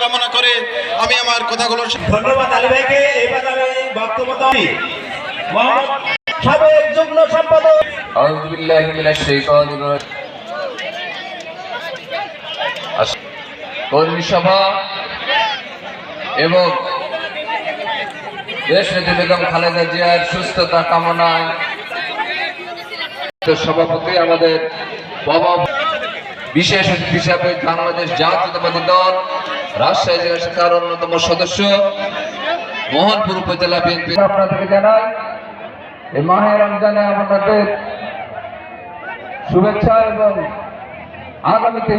কামনা করে আমি আমার কথাগুলো ধন্যবাদ আলী ভাইকে। বক্তব্য সাবেক যুগ্ম সম্পাদক। কর্মী সভা এবং দেশনেত্রী বেগম খালেদা জিয়ার সুস্থতা কামনায় সভাপতি আমাদের বাবা বিশেষ হিসাবে বাংলাদেশ জাতীয়তাবাদী দল রাজশাহী জেলা শাখার অন্যতম সদস্য মোহনপুর উপজেলা বিএনপি। আপনাদেরকে জানাই, এই মাহে রমজানে আমাদের শুভেচ্ছা এবং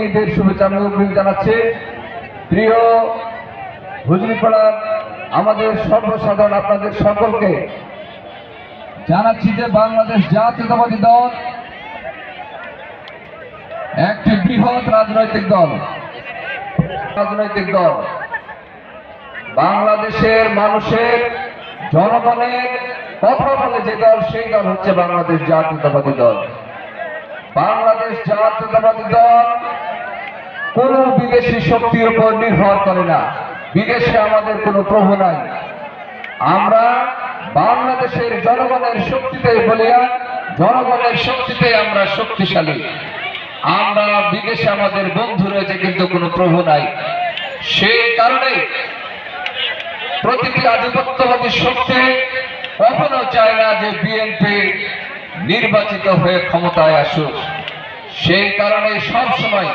ঈদের শুভেচ্ছা আমি জানাচ্ছি। প্রিয় আমাদের সর্বসাধারণ আপনাদের সকলকে জানাচ্ছি যে বাংলাদেশ জাতীয়তাবাদী দল একটি বৃহৎ রাজনৈতিক দল। রাজনৈতিক দল। বাংলাদেশের মানুষের জনগণের কথা বলে যে দল, সেই দল হচ্ছে বাংলাদেশ জাতীয়তাবাদী দল। বাংলাদেশ জাতীয়তাবাদী দল কোন বিদেশি শক্তির উপর নির্ভর করে না। বিদেশে আমাদের কোনো প্রভু নাই। আমরা বাংলাদেশের জনগণের শক্তিতে বলিয়া, জনগণের শক্তিতে আমরা শক্তিশালী। আমরা বিদেশে আমাদের বন্ধু রয়েছে, কিন্তু কোনো প্রভু নাই। সেই কারণে প্রতিটি আধিপত্যবাদী শক্তি কখনো চায় না যে বিএনপি নির্বাচিত হয়ে ক্ষমতায় আসুক। সেই কারণে সব সময়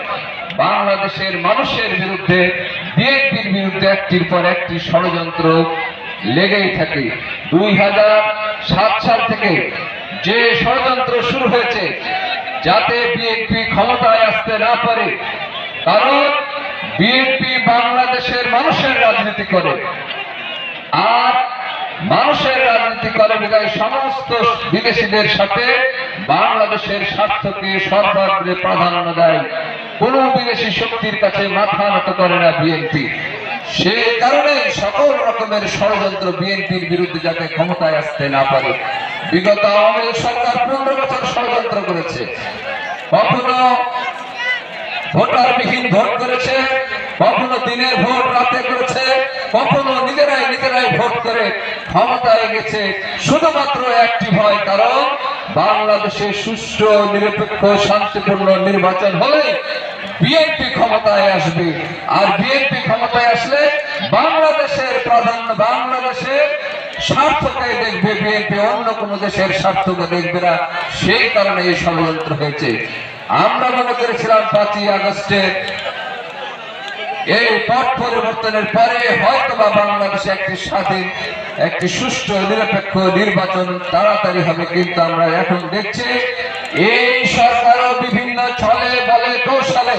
বাংলাদেশের মানুষের বিরুদ্ধে বিএনপির বিরুদ্ধে একটির পর একটি ষড়যন্ত্র লেগেই থাকে। দুই হাজার সাত সাল থেকে যে ষড়যন্ত্র শুরু হয়েছে যাতে বিএনপি ক্ষমতায় আসতে না পারে, কারণ বিএনপি বাংলাদেশের মানুষের রাজনীতি করে। আর মানুষের রাজনীতি করে বিদায় সমস্ত বিদেশিদের সাথে বাংলাদেশের স্বার্থকে সর্বাগ্রে প্রাধান্য দেয়। কোন বিদেশি শক্তির কাছে মাথা নত করে না বিএনপি সে কারণে সকল রকমের ষড়যন্ত্র বিএনপির বিরুদ্ধে যাতে ক্ষমতায় আসতে না পারে। বিগত আওয়ামী সরকার পনেরো বছর ষড়যন্ত্র করেছে। কখনো ভোটারবিহীন ভোট করেছে, কখনো দিনের ভোট রাতে করেছে, কখনো নিজেরাই নিজেরাই ভোট করে ক্ষমতায় গেছে। শুধুমাত্র একটি ভয়, কারণ বাংলাদেশে সুষ্ঠু, নিরপেক্ষ, শান্তিপূর্ণ নির্বাচন হলে বিএনপি ক্ষমতায় আসবে। আর বিএনপি ক্ষমতায় আসলে বাংলাদেশের প্রাধান্য স্বার্থকে দেখবে বিএনপি, অন্য কোন দেশের স্বার্থকে দেখবে না। সেই কারণে এই ষড়যন্ত্র হয়েছে। আমরা মনে করেছিলাম পাঁচই আগস্টে এই পট পরিবর্তনের পরে হয়তো বা বাংলাদেশে একটি স্বাধীন, একটি সুষ্ঠু, নিরপেক্ষ নির্বাচন তাড়াতাড়ি হবে, কিন্তু আমরা এখন দেখছি এই সরকারও বিভিন্ন ছলে বলে কৌশলে,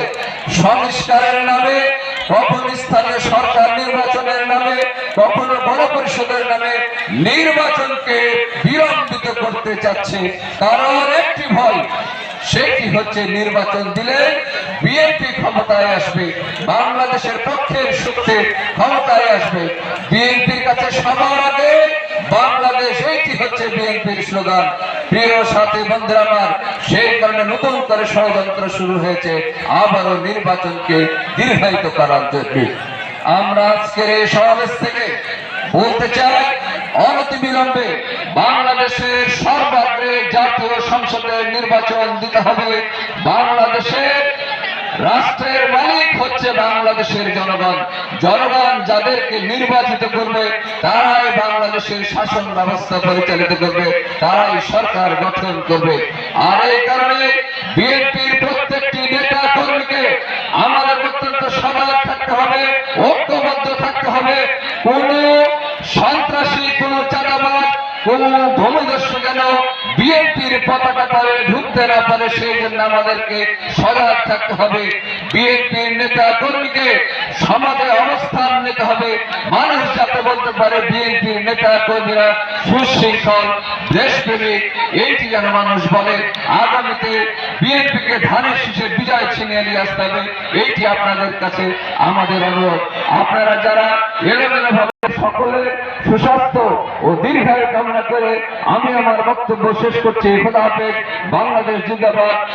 সংস্কারের নামে, কখন স্থানীয় সরকার নির্বাচনের নামে, কখনো গণ পরিষদের নামে নির্বাচনকে বিলম্বিত করতে চাচ্ছে কারণ একটি ভয়, সেটি হচ্ছে নির্বাচন দিলে বিএনপি ক্ষমতায় আসবে, বাংলাদেশের পক্ষের শক্তি ক্ষমতায় আসবে। বিএনপির কাছে সবার আগে বাংলাদেশ, এইটি হচ্ছে বিএনপির স্লোগান। প্রিয় সাথী বন্ধুরা আমার, সেই কারণে নতুন করে ষড়যন্ত্র শুরু হয়েছে, আবারও নির্বাচনকে দীর্ঘায়িত করার জন্য। আমরা আজকের এই সমাবেশ থেকে বলতে চাই অনতি বিলম্বে বাংলাদেশের সর্বাগ্রে জাতীয় সংসদের নির্বাচন দিতে হবে। বাংলাদেশের রাষ্ট্রের মালিক হচ্ছে বাংলাদেশের জনগণ। জনগণ যাদেরকে নির্বাচিত করবে, তারাই বাংলাদেশের শাসন ব্যবস্থা পরিচালিত করবে, তারাই সরকার গঠন করবে। আর এই কারণে বিএনপির প্রত্যেকটি নেতা কর্মীকে আমাদের অত্যন্ত সজাগ থাকতে হবে, ঐক্যবদ্ধ থাকতে হবে। কোন কোন ভূমিদস্য বিএনপির পতাকা তলে ঢুকতে না পারে, সেই জন্য আমাদেরকে সজাগ থাকতে হবে। বিএনপির নেতা কর্মীকে সমাজে অবস্থান নিতে হবে। মানুষ যাতে বলতে পারে, বিএনপির নেতা কর্মীরা সুশৃঙ্খল, দেশপ্রেমিক এইটি যেন মানুষ বলে। আগামীতে বিএনপিকে ধানের শীষে বিজয় ছিনিয়ে নিয়ে আসতে হবে, এইটি আপনাদের কাছে আমাদের অনুরোধ। আপনারা যারা এলোমেলো সকলের সুস্বাস্থ্য ও দীর্ঘায়ু কামনা করে আমি আমার বক্তব্য শেষ করছি। খোদা হাফেজ। বাংলাদেশ জিন্দাবাদ।